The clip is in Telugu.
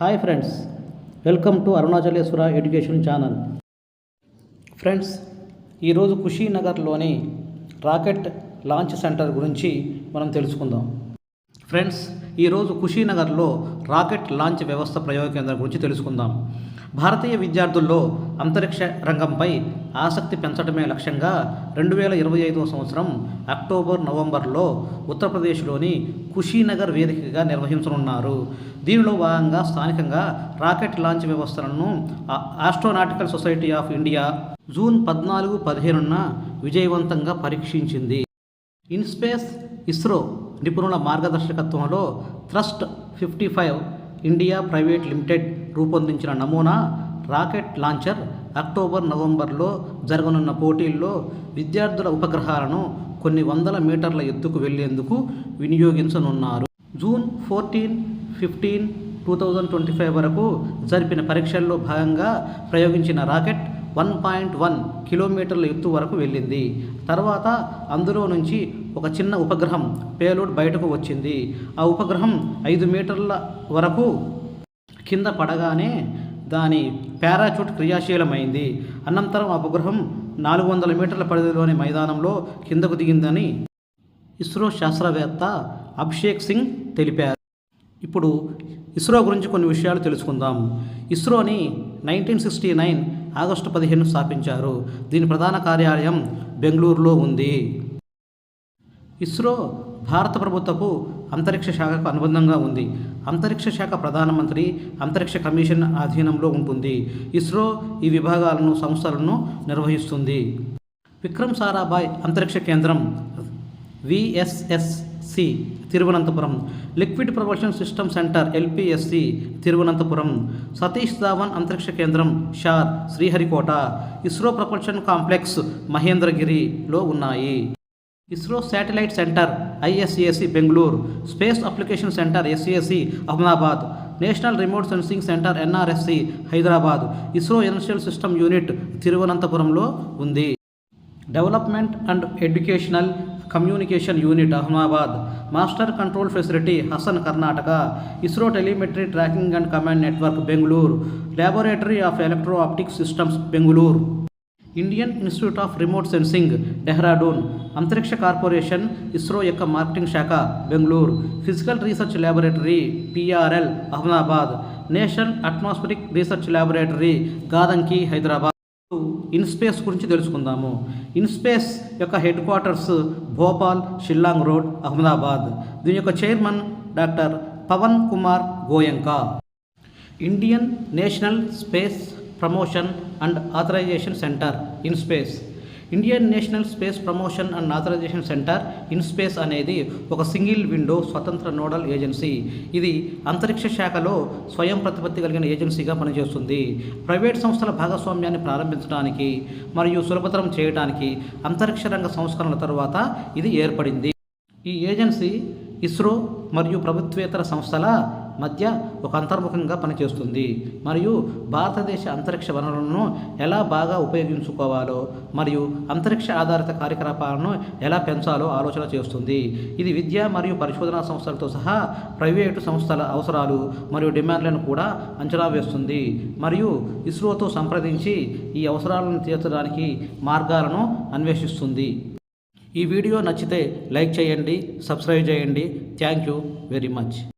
Hi friends welcome to Arunachaleswara education channel. Friends ఈరోజు కుషీనగర్లోని రాకెట్ లాంచ్ సెంటర్ గురించి మనం తెలుసుకుందాం. ఫ్రెండ్స్ ఈరోజు కుషీనగర్లో రాకెట్ లాంచ్ వ్యవస్థ ప్రయోగ కేంద్రం గురించి తెలుసుకుందాం. భారతీయ విద్యార్థుల్లో అంతరిక్ష రంగంపై ఆసక్తి పెంచడమే లక్ష్యంగా రెండు వేల ఇరవై ఐదవ సంవత్సరం అక్టోబర్ నవంబర్లో ఉత్తరప్రదేశ్లోని కుషీనగర్ వేదికగా నిర్వహించనున్నారు. దీనిలో భాగంగా స్థానికంగా రాకెట్ లాంచ్ వ్యవస్థలను astronautical society of India June పద్నాలుగు పదిహేనున విజయవంతంగా పరీక్షించింది. ఇన్స్పేస్ ఇస్రో నిపుణుల మార్గదర్శకత్వంలో thrust fifty five India private limited రూపొందించిన నమూనా రాకెట్ లాంచర్ అక్టోబర్ నవంబర్లో జరగనున్న పోటీల్లో విద్యార్థుల ఉపగ్రహాలను కొన్ని వందల మీటర్ల ఎత్తుకు వెళ్ళేందుకు వినియోగించనున్నారు. June fourteen fifteen two thousand twenty five వరకు జరిపిన పరీక్షల్లో భాగంగా ప్రయోగించిన రాకెట్ వన్ పాయింట్ వన్ కిలోమీటర్ల ఎత్తు వరకు వెళ్ళింది. తర్వాత అందులో నుంచి ఒక చిన్న ఉపగ్రహం పేలోడ్ బయటకు వచ్చింది. ఆ ఉపగ్రహం ఐదు మీటర్ల వరకు కింద పడగానే దాని పారాచూట్ క్రియాశీలమైంది. అనంతరం ఆ ఉపగ్రహం నాలుగు వందల మీటర్ల పరిధిలోని మైదానంలో కిందకు దిగిందని ఇస్రో శాస్త్రవేత్త అభిషేక్ సింగ్ తెలిపారు. ఇప్పుడు ఇస్రో గురించి కొన్ని విషయాలు తెలుసుకుందాం. ఇస్రోని నైన్టీన్ సిక్స్టీ నైన్ ఆగస్టు పదిహేను స్థాపించారు. దీని ప్రధాన కార్యాలయం బెంగళూరులో ఉంది. ఇస్రో భారత ప్రభుత్వపు అంతరిక్ష శాఖకు అనుబంధంగా ఉంది. అంతరిక్ష శాఖ ప్రధానమంత్రి అంతరిక్ష కమిషన్ అధీనంలో ఉంటుంది. ఇస్రో ఈ విభాగాలను సంస్థలను నిర్వహిస్తుంది. విక్రమ్ సారాభాయ్ అంతరిక్ష కేంద్రం VSS C Thiruvananthapuram. Liquid propulsion system centre LPSC Thiruvananthapuram. Satish Dhawan అంతరిక్ష కేంద్రం షార్ శ్రీహరికోట. ఇస్రో ప్రొపల్షన్ కాంప్లెక్స్ మహేంద్రగిరిలో ఉన్నాయి. ISRO satellite centre ISAC Bengaluru. Space application centre SAC Ahmedabad. National remote sensing centre NRSC Hyderabad. ISRO inertial system unit తిరువనంతపురంలో ఉంది. Development and educational communication unit Ahmedabad master control facility Hassan Karnataka ISRO telemetry tracking and command network Bengaluru laboratory of electro optic systems Bengaluru. Indian institute of remote sensing Dehradun అంతరిక్ష కార్పొరేషన్ ఇస్రో యొక్క మార్కెటింగ్ శాఖ Bengaluru. Physical research laboratory PRL Ahmedabad. National atmospheric research laboratory Gadanki Hyderabad. InSpace గురించి తెలుసుకుందాము. ఇన్స్పేస్ యొక్క headquarters Bhopal Shillong road Ahmedabad. దీని యొక్క chairman doctor Pavan Kumar Goenka. Indian national space promotion and authorisation centre InSpace Indian national space promotion and authorisation centre InSpace అనేది ఒక సింగిల్ విండో స్వతంత్ర నోడల్ ఏజెన్సీ. ఇది అంతరిక్ష శాఖలో స్వయం ప్రతిపత్తి కలిగిన ఏజెన్సీగా పనిచేస్తుంది. ప్రైవేట్ సంస్థల భాగస్వామ్యాన్ని ప్రారంభించడానికి మరియు సులభతరం చేయడానికి అంతరిక్ష రంగ సంస్కరణల తరువాత ఇది ఏర్పడింది. ఈ ఏజెన్సీ ఇస్రో మరియు ప్రభుత్వేతర సంస్థల మధ్య ఒక అంతర్ముఖంగా పనిచేస్తుంది. మరియు భారతదేశ అంతరిక్ష వనరులను ఎలా బాగా ఉపయోగించుకోవాలో మరియు అంతరిక్ష ఆధారిత కార్యకలాపాలను ఎలా పెంచాలో ఆలోచన చేస్తుంది. ఇది విద్య మరియు పరిశోధనా సంస్థలతో సహా ప్రైవేటు సంస్థల అవసరాలు మరియు డిమాండ్లను కూడా అంచనా వేస్తుంది. మరియు ఇస్రోతో సంప్రదించి ఈ అవసరాలను తీర్చడానికి మార్గాలను అన్వేషిస్తుంది. ఈ వీడియో నచ్చితే లైక్ చేయండి సబ్స్క్రైబ్ చేయండి. Thank you very much.